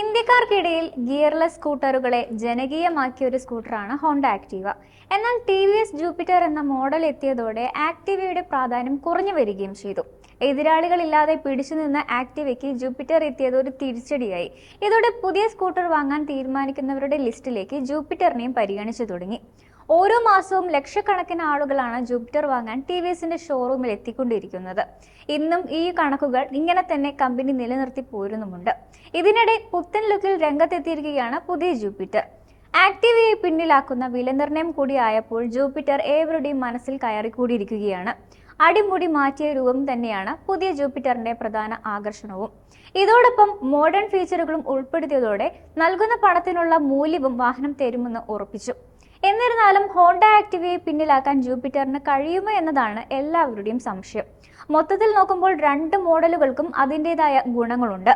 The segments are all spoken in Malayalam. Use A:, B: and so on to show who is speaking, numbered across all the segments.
A: ഇന്ത്യക്കാർക്കിടയിൽ ഗിയർലെസ് സ്കൂട്ടറുകളെ ജനകീയമാക്കിയ ഒരു സ്കൂട്ടറാണ് ഹോണ്ട ആക്റ്റീവ. എന്നാൽ ടി വി എസ് ജൂപ്പിറ്റർ എന്ന മോഡൽ എത്തിയതോടെ ആക്റ്റീവയുടെ പ്രാധാന്യം കുറഞ്ഞു വരികയും ചെയ്തു. എതിരാളികളില്ലാതെ പിടിച്ചു നിന്ന ആക്റ്റീവയ്ക്ക് ജൂപ്പിറ്റർ എത്തിയത് ഒരു തിരിച്ചടിയായി. ഇതോടെ പുതിയ സ്കൂട്ടർ വാങ്ങാൻ തീരുമാനിക്കുന്നവരുടെ ലിസ്റ്റിലേക്ക് ജൂപ്പിറ്ററിനെയും പരിഗണിച്ചു തുടങ്ങി. ഓരോ മാസവും ലക്ഷക്കണക്കിന് ആളുകളാണ് ജൂപ്പിറ്റർ വാങ്ങാൻ ടി വി എസിന്റെ ഷോറൂമിൽ എത്തിക്കൊണ്ടിരിക്കുന്നത്. ഇന്നും ഈ കണക്കുകൾ ഇങ്ങനെ തന്നെ കമ്പനി നിലനിർത്തി പോരുന്നുമുണ്ട്. ഇതിനിടെ പുത്തൻ ലുക്കിൽ രംഗത്തെത്തിയിരിക്കുകയാണ് പുതിയ ജൂപ്പിറ്റർ. ആക്റ്റീവയെ പിന്നിലാക്കുന്ന വിലനിർണയം കൂടിയായപ്പോൾ ജൂപ്പിറ്റർ ഏവരുടെയും മനസ്സിൽ കയറിക്കൂടിയിരിക്കുകയാണ്. അടിമുടി മാറ്റിയ രൂപം തന്നെയാണ് പുതിയ ജൂപ്പിറ്ററിന്റെ പ്രധാന ആകർഷണവും. ഇതോടൊപ്പം മോഡേൺ ഫീച്ചറുകളും ഉൾപ്പെടുത്തിയതോടെ നൽകുന്ന പണത്തിനുള്ള മൂല്യവും വാഹനം തരുമെന്ന് ഉറപ്പിച്ചു. എന്നിരുന്നാലും ഹോണ്ട ആക്ടിവയെ പിന്നിലാക്കാൻ ജൂപ്പിറ്ററിന് കഴിയുമോ എന്നതാണ് എല്ലാവരുടെയും സംശയം. മൊത്തത്തിൽ നോക്കുമ്പോൾ രണ്ട് മോഡലുകൾക്കും അതിന്റെതായ ഗുണങ്ങളുണ്ട്.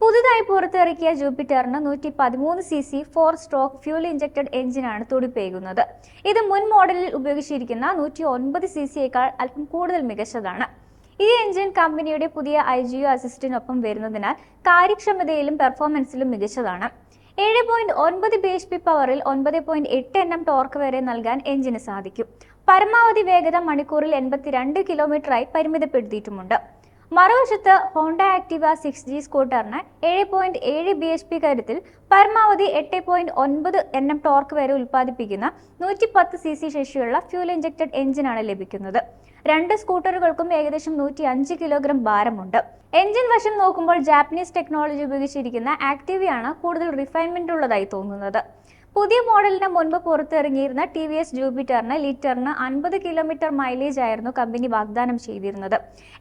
A: പുതുതായി പുറത്തിറക്കിയ ജൂപ്പിറ്ററിന് നൂറ്റി പതിമൂന്ന് C C four stroke fuel injected എഞ്ചിനാണ് തുടിപ്പേകുന്നത്. ഇത് മുൻ മോഡലിൽ ഉപയോഗിച്ചിരിക്കുന്ന നൂറ്റി ഒൻപത് സി സിയേക്കാൾ അല്പം കൂടുതൽ മികച്ചതാണ്. ഈ എഞ്ചിൻ കമ്പനിയുടെ പുതിയ ഐ ജി അസിസ്റ്റിനൊപ്പം വരുന്നതിനാൽ കാര്യക്ഷമതയിലും പെർഫോമൻസിലും മികച്ചതാണ്. ഏഴ് പോയിന്റ് ഒൻപത് ബി എച്ച് പി പവറിൽ ഒൻപത് പോയിന്റ് എട്ട് എൻ എം ടോർക്ക് വരെ നൽകാൻ എഞ്ചിന് സാധിക്കും. പരമാവധി വേഗത മണിക്കൂറിൽ എൺപത്തിരണ്ട് കിലോമീറ്ററായി പരിമിതപ്പെടുത്തിയിട്ടുമുണ്ട്. മറുവശത്ത് ഹോണ്ട ആക്ടിവ സിക്സ് ജി സ്കൂട്ടറിന് ഏഴ് പോയിന്റ് ഏഴ് ബി എച്ച് പി കരുത്തിൽ പരമാവധി എട്ട് പോയിന്റ് ഒൻപത് എൻ എം ടോർക്ക് വരെ ഉൽപ്പാദിപ്പിക്കുന്ന നൂറ്റി പത്ത് സി സി ശേഷിയുള്ള ഫ്യൂൽ ഇഞ്ചക്റ്റഡ് എഞ്ചിനാണ് ലഭിക്കുന്നത്. രണ്ട് സ്കൂട്ടറുകൾക്കും ഏകദേശം നൂറ്റി അഞ്ച് കിലോഗ്രാം ഭാരമുണ്ട്. എഞ്ചിൻ വശം നോക്കുമ്പോൾ ജാപ്പനീസ് ടെക്നോളജി ഉപയോഗിച്ചിരിക്കുന്ന ആക്ടിവയാണ് കൂടുതൽ റിഫൈൻമെന്റ് ഉള്ളതായി തോന്നുന്നത്. പുതിയ മോഡലിന് മുൻപ് പുറത്തിറങ്ങിയിരുന്ന ടി വി എസ് ജൂപ്പിറ്ററിന് ലിറ്ററിന് അൻപത് കിലോമീറ്റർ മൈലേജ് ആയിരുന്നു കമ്പനി വാഗ്ദാനം ചെയ്തിരുന്നത്.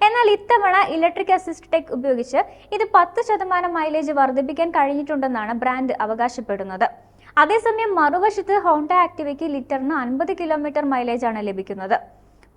A: എന്നാൽ ഇത്തവണ ഇലക്ട്രിക് അസിസ്റ്റ് ടെക് ഉപയോഗിച്ച് ഇത് പത്ത് ശതമാനം മൈലേജ് വർദ്ധിപ്പിക്കാൻ കഴിഞ്ഞിട്ടുണ്ടെന്നാണ് ബ്രാൻഡ് അവകാശപ്പെടുന്നത്. അതേസമയം മറുവശത്ത് ഹോണ്ട ആക്ടിവയ്ക്ക് ലിറ്ററിന് അൻപത് കിലോമീറ്റർ മൈലേജ് ആണ് ലഭിക്കുന്നത്.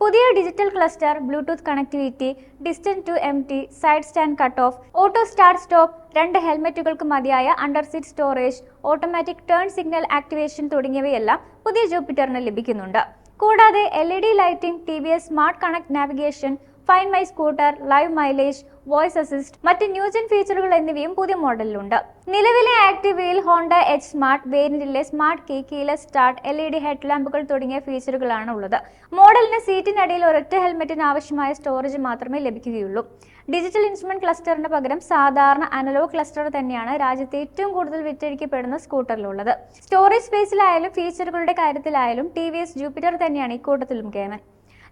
A: പുതിയ digital cluster Bluetooth connectivity distance to M T side stand cut off auto start stop രണ്ട് ഹെൽമെറ്റുകൾക്ക് മതിയായ under seat storage automatic turn signal activation തുടങ്ങിയവയെല്ലാം പുതിയ ജൂപ്പിറ്ററിന് ലഭിക്കുന്നുണ്ട്. കൂടാതെ L E D lighting T V S smart connect navigation find my scooter live mileage voice assist മറ്റ് ന്യൂജൻ ഫീച്ചറുകൾ എന്നിവയും പുതിയ മോഡലിലുണ്ട്. നിലവിലെ ആക്ടിവയിൽ Honda H smart വേരിയന്റിലെ smart key keyless start L E D head ലാമ്പുകൾ തുടങ്ങിയ ഫീച്ചറുകളാണ് ഉള്ളത്. മോഡലിന് സീറ്റിനടിയിൽ ഒരൊറ്റ ഹെൽമെറ്റിന് ആവശ്യമായ സ്റ്റോറേജ് മാത്രമേ ലഭിക്കുകയുള്ളൂ. ഡിജിറ്റൽ ഇൻസ്ട്രുമെന്റ് ക്ലസ്റ്ററിന് പകരം സാധാരണ അനലോഗ് ക്ലസ്റ്റർ തന്നെയാണ് രാജ്യത്തെ ഏറ്റവും കൂടുതൽ വിറ്റഴിക്കപ്പെടുന്ന സ്കൂട്ടറിലുള്ളത് സ്റ്റോറേജ് സ്പേസിലായാലും ഫീച്ചറുകളുടെ കാര്യത്തിലായാലും ടി വി എസ് ജൂപ്പിറ്റർ തന്നെയാണ് ഇക്കൂട്ടത്തിലും കേമൻ.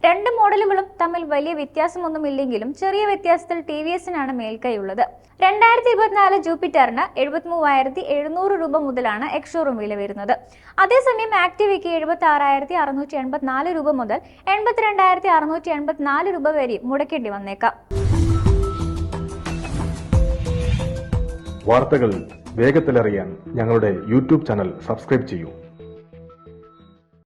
A: രണ്ട് മോഡലുകളും തമ്മിൽ വലിയ വ്യത്യാസമൊന്നുമില്ലെങ്കിലും ചെറിയ വ്യത്യാസത്തിൽ ടി വി എസിനാണ് മേൽക്കൈയുള്ളത്. രണ്ടായിരത്തി ഇരുപത്തിനാല് ജൂപ്പിറ്ററിന് എഴുപത്തി മൂവായിരത്തി എഴുന്നൂറ് രൂപ മുതലാണ് എക്സ്ഷോറൂം വില വരുന്നത്. അതേസമയം ആക്ടിവയ്ക്ക് എഴുപത്തി ആറായിരത്തി അറുന്നൂറ്റി എൺപത്തിനാല് രൂപ മുതൽ എൺപത്തിരണ്ടായിരത്തി അറുന്നൂറ്റി എൺപത്തിനാല് രൂപ വരെ മുടക്കേണ്ടി വന്നേക്കാം.
B: വാർത്തകൾ വേഗത്തിലറിയാൻ ഞങ്ങളുടെ യൂട്യൂബ് ചാനൽ സബ്സ്ക്രൈബ് ചെയ്യൂ.